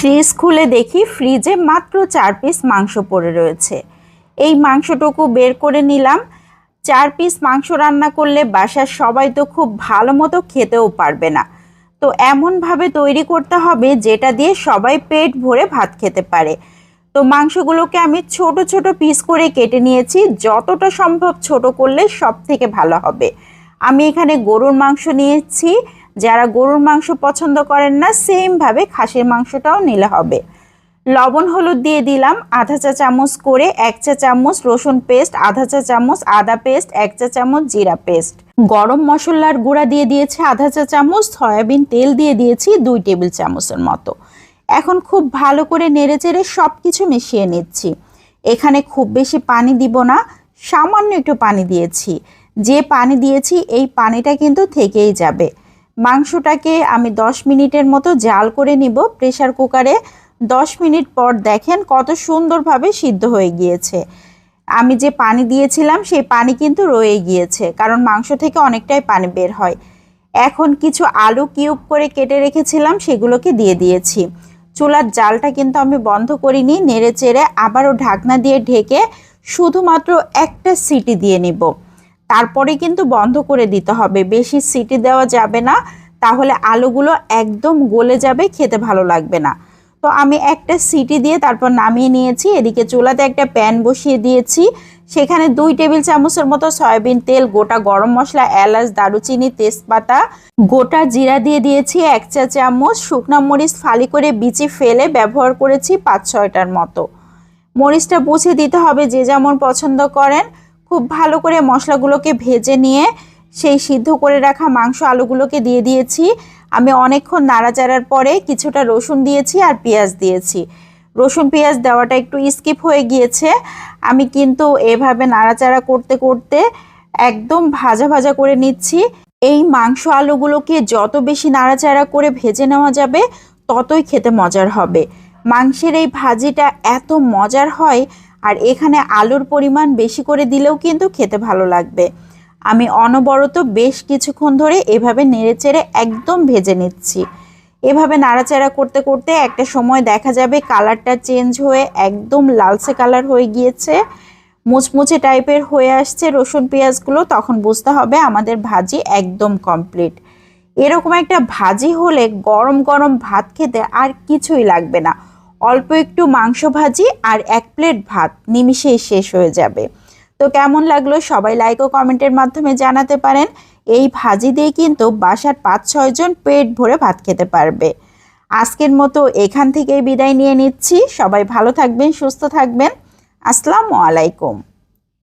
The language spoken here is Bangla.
ফ্রিজ খুলে দেখি ফ্রিজে মাত্র চার পিস মাংস পড়ে রয়েছে। এই মাংসটুকু বের করে নিলাম। চার পিস মাংস রান্না করলে বাসার সবাই তো খুব ভালো মতো খেতেও পারবে না। তো এমনভাবে তৈরি করতে হবে যেটা দিয়ে সবাই পেট ভরে ভাত খেতে পারে। তো মাংসগুলোকে আমি ছোট ছোট পিস করে কেটে নিয়েছি। যতটা সম্ভব ছোট করলে সব থেকে ভালো হবে। আমি এখানে গরুর মাংস নিয়েছি। যারা গরুর মাংস পছন্দ করেন না সেমভাবে খাসির মাংসটাও নিলে হবে। লবণ হলুদ দিয়ে দিলাম, আধা চা চামচ করে এক চা চামচ রসুন পেস্ট, আধা চা চামচ আদা পেস্ট, এক চা চামচ জিরা পেস্ট। গরম মশলার গুঁড়া দিয়ে দিয়েছি আধা চা চামচ, সয়াবিন তেল দিয়ে দিয়েছি দুই টেবিল চামচের মতো। এখন খুব ভালো করে নেড়ে চেড়ে সব কিছু মিশিয়ে নিচ্ছি। এখানে খুব বেশি পানি দিব না, সামান্য একটু পানি দিয়েছি। যে পানি দিয়েছি, এই পানিটা কিন্তু থেকেই যাবে। মাংসটাকে আমি 10 মিনিটের মতো জাল করে নিব। প্রেসার কুকারে 10 মিনিট পর দেখেন কত সুন্দরভাবে সিদ্ধ হয়ে গিয়েছে। আমি যে পানি দিয়েছিলাম, সেই পানি কিন্তু রয়ে গিয়েছে, কারণ মাংস থেকে অনেকটাই পানি বের হয়। এখন কিছু আলু কিউব করে কেটে রেখেছিলাম, সেগুলোকে দিয়ে দিয়েছি। চুলার জালটা কিন্তু আমি বন্ধ করিনি, নেড়ে চেড়ে আবারও ঢাকনা দিয়ে ঢেকে শুধুমাত্র একটা সিটি দিয়ে নিব। তারপরে কিন্তু বন্ধ করে দিতে হবে। বেশি সিটি দেওয়া যাবে না, তাহলে আলুগুলো একদম গলে যাবে, খেতে ভালো লাগবে না। তো আমি একটা সিটি দিয়ে তারপর নামিয়ে নিয়েছি, এদিকে চুলাতে একটা প্যান বসিয়ে দিয়েছি। সেখানে দুই টেবিল চামচের মতো সয়াবিন তেল, গোটা গরম মশলা, এলাচ, দারুচিনি, তেজপাতা, গোটা জিরা দিয়ে দিয়েছি, এক চা চামচ, শুকনো মরিচ ফালি করে বিচি ফেলে ব্যবহার করেছি পাঁচ ছয়টার মতো। মরিচটা বুঝে দিতে হবে যে যেমন পছন্দ করেন। খুব ভালো করে মশলাগুলোকে ভেজে নিয়ে সেই সিদ্ধ করে রাখা মাংস আলুগুলোকে দিয়ে দিয়েছি। আমি অনেকক্ষণ নাড়াচাড়ার পরে কিছুটা রসুন দিয়েছি আর পেঁয়াজ দিয়েছি। রসুন, পেঁয়াজ দেওয়াটা একটু স্কিপ হয়ে গিয়েছে। আমি কিন্তু এভাবে নাড়াচাড়া করতে করতে একদম ভাজা ভাজা করে নিচ্ছি। এই মাংস আলুগুলোকে যত বেশি নাড়াচাড়া করে ভেজে নেওয়া যাবে, ততই খেতে মজার হবে। মাংসের এই ভাজিটা এত মজার হয় আর এখানে আলুর পরিমাণ বেশি করে দিলেও কিন্তু খেতে ভালো লাগবে। আমি অনবরত বেশ কিছুক্ষণ ধরে এভাবে নেড়েচেড়ে একদম ভেজে নিচ্ছি। এভাবে নাড়াচাড়া করতে করতে একটা সময় দেখা যাবে কালারটা চেঞ্জ হয়ে একদম লালচে কালার হয়ে গিয়েছে। মুচমুচে টাইপের হয়ে আসছে রসুন পেঁয়াজগুলো, তখন বুঝতে হবে আমাদের ভাজি একদম কমপ্লিট। এরকম একটা ভাজি হলে গরম গরম ভাত খেতে আর কিছুই লাগবে না। অল্প একটু মাংস ভাজি আর এক প্লেট ভাত। নিমিশেই শেষ হয়ে যাবে। তো কেমন লাগল সবাই লাইক ও কমেন্টের মাধ্যমে জানাতে পারেন। এই ভাজি দিয়ে কিন্তু বাসার পাঁচ ছয়জন পেট ভরে ভাত খেতে পারবে। আজকের মতো এখান থেকেই বিদায় নিয়ে নিচ্ছি। সবাই ভালো থাকবেন, সুস্থ থাকবেন। আসসালামু আলাইকুম।